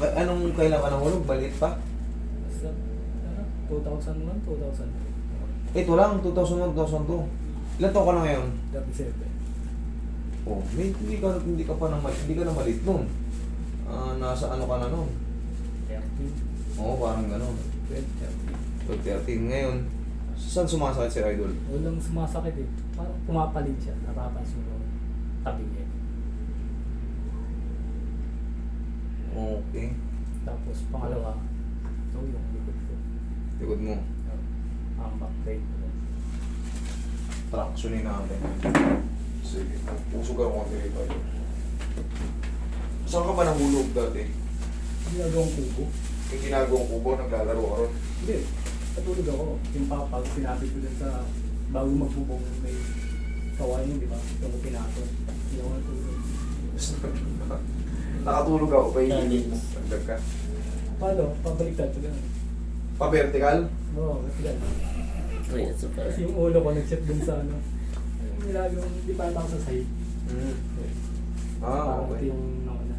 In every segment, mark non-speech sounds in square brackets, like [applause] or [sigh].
Ba- Anong kailan ka nahulog? Balit pa? Basta, ano, 2001, 2002. Ito lang, 2001, 2002. Ilan taon ka na ngayon? 37. Oh, may, hindi ka hindi ka pa na hindi ka na malit noon. Ah, nasa ano ka na noon? 13, Oo, parang gano'n. 12, 13. 13 ngayon. Saan sumasakit si Idol? Walang sumasakit eh. Parang pumapalit siya. Napapansin ko. Tabi niya. Okay. Tapos pangalawa, ito yung likod ko. Likod mo. Ang back leg ko. Tractionin natin. Sige. Pusog ka konti rito. Idol. Saan ka ba nahulog dati? Ginagawang kubo. Yung ginagawang kubo, naglalaro ka ron. Hindi. Katulog ako. Yung papag, sinabi ko dun sa bago magbubong may kawain yun, di ba? Yung pinato. Ginawa tulog. Nakatulog ako, pahihilig mo. Nagdag ka. Paano? Pabaliktad ko ganun. Pa-vertical? Oo, ganun. Wait, it's okay. Kasi yung ulo ko nag-set dun sa ano. Yung nilagawang, di pa ako sa side. Mm. Ah, Parang ito okay. yung nauna.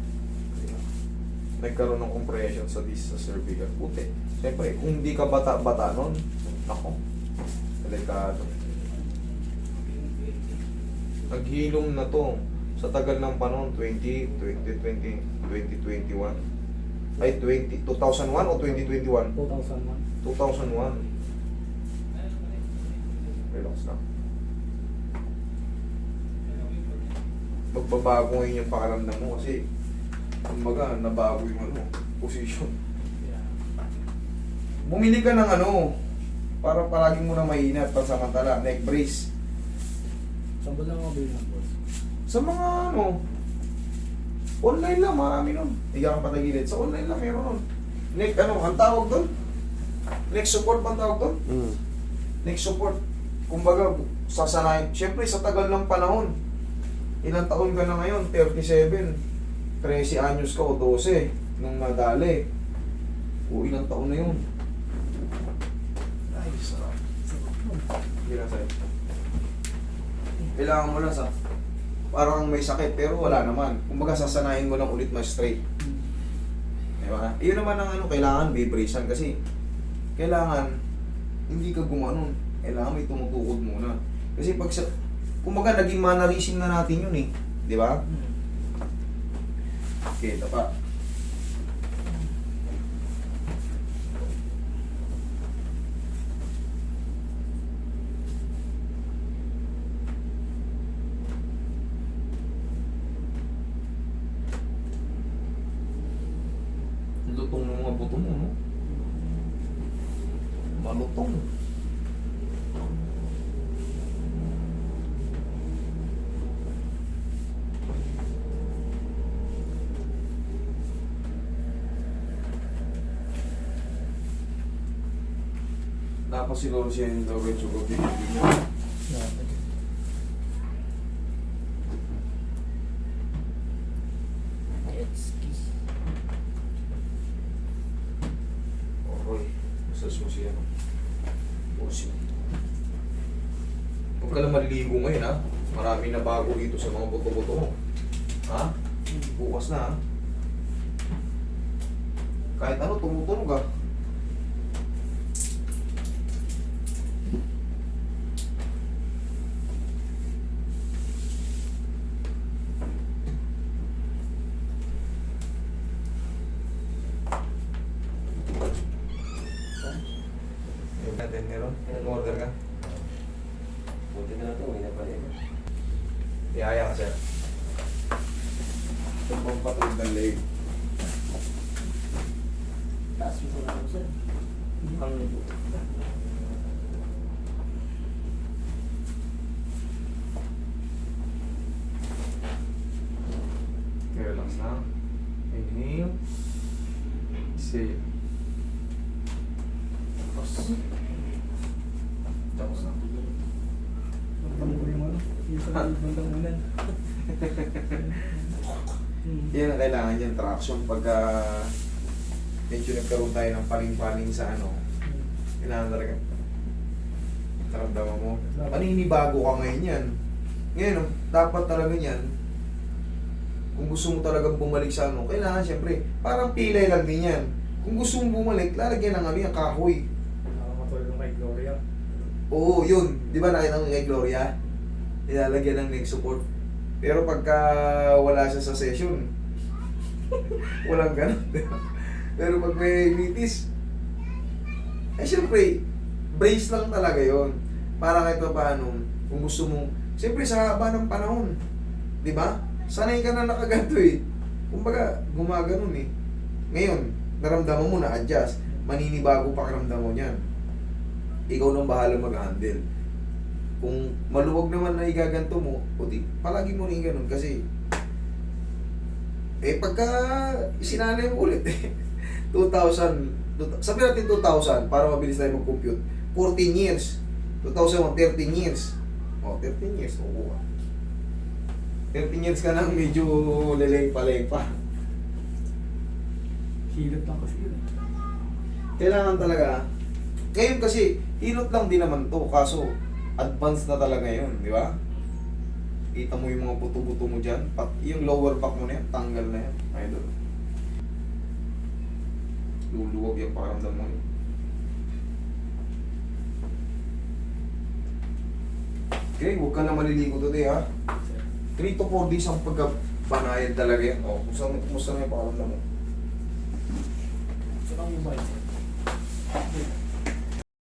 Nagkaroon ng compression sa dis sa cervical. Puti. Siyempre, kung di ka bata-bata nun, nako, delikado. Naghilom na to sa tagal ng panahon, 20, 2020, 2021. Ay, 20, 2001 o 2021? 2001. 2001. Relax lang. Magbabago ngayon yung pakaramdam mo kasi kumbaga nabago yung ano, position. Bumili ka ng ano, para palagi mo na mainat pansamantala, neck brace. Saan ba lang ako bilhin ng boss? Sa mga ano, online lang, marami nun. Higa kang patagilid. Sa online lang meron nun. Neck, ano, ang tawag doon? Neck support ba ang tawag doon? Mm. next support. Kumbaga, sasanayin. Siyempre, sa tagal ng panahon, ilang taon ka na ngayon? 37. 13 anyos ka o 12 nung nadali. O ilang taon na yun? Ay, sarap. Hindi na sa'yo. Kailangan mo lang sa parang may sakit pero wala naman. Kumbaga sasanayin mo lang ulit ma-straight. Di ba? Iyon naman ang ano, kailangan vibrasan kasi kailangan hindi ka gumanon. Kailangan may tumutukod muna. Kasi pag sa, kumbaga naging mannerism na natin yun eh. Di ba? Hmm. Okay, ito pa. Lutong ng mga buto mo, no? Malutong. Tapos siguro siya yung daw yung sugar baby masas mo siya. Bossy. Huwag ka lang maliligo ngayon ha. Marami na bago dito sa mga buto-buto. Ha? Bukas na ha. Kahit ano, tumutunog ha. Yung natin meron. Order ka. Buti na lang ito, may napalip. Ihaya ka sir. Ito pang patulog ng leg. Taas mo sa ako, sir. Ang Okay, relax na. Inhale. Exhale. Tapos. Tapos na. Magpang ko yung ano, yung sa bandang unan. Yan ang kailangan yan, traction. Pagka medyo nagkaroon tayo ng paling-paling sa ano, kailangan talaga naramdaman mo. Paninibago ka ngayon yan. Ngayon, dapat talaga yan, Kung gusto mo talagang bumalik sa ano, kailangan siyempre, parang pilay lang din yan. Kung gusto mo bumalik, lalagyan ng ano yan, kahoy. Nakakatulog ng kay Gloria. Oo, yun. Di ba nakita mo kay Gloria? Nilalagyan ng neck support. Pero pagka wala siya sa session, [laughs] walang ganun. [laughs] Pero pag may litis, eh syempre, brace lang talaga yon Para kahit pa paano, kung gusto mo, syempre sa haba ng panahon, di ba? Sanay ka na nakaganto eh. Kumbaga, gumaganon eh. Ngayon, naramdaman mo na adjust, maninibago pa karamdam mo niyan ikaw nang bahala mag-handle. Kung maluwag naman na igaganto mo, puti, palagi mo rin ganun kasi eh pagka sinanay mo ulit eh 2000 tut- sabi natin 2000 para mabilis tayo mag-compute 14 years 2001 13 years oh 13 years oo ah. 13 years ka nang medyo leleng-paleng pa Hilot lang kasi yun. kailangan talaga ngayon kasi hilot lang din naman to. Kaso advance na talaga yun di ba? Kita mo yung mga buto-buto mo dyan. Pat yung lower back mo na yan tanggal na yan idol. Luluwag yung pakiramdam mo yun. Okay huwag ka na maliligo today ha? 3 to 4 days ang pagkabanayad talaga yan. O kung saan kumusta na yung pakiramdam mo? Saka yung bike.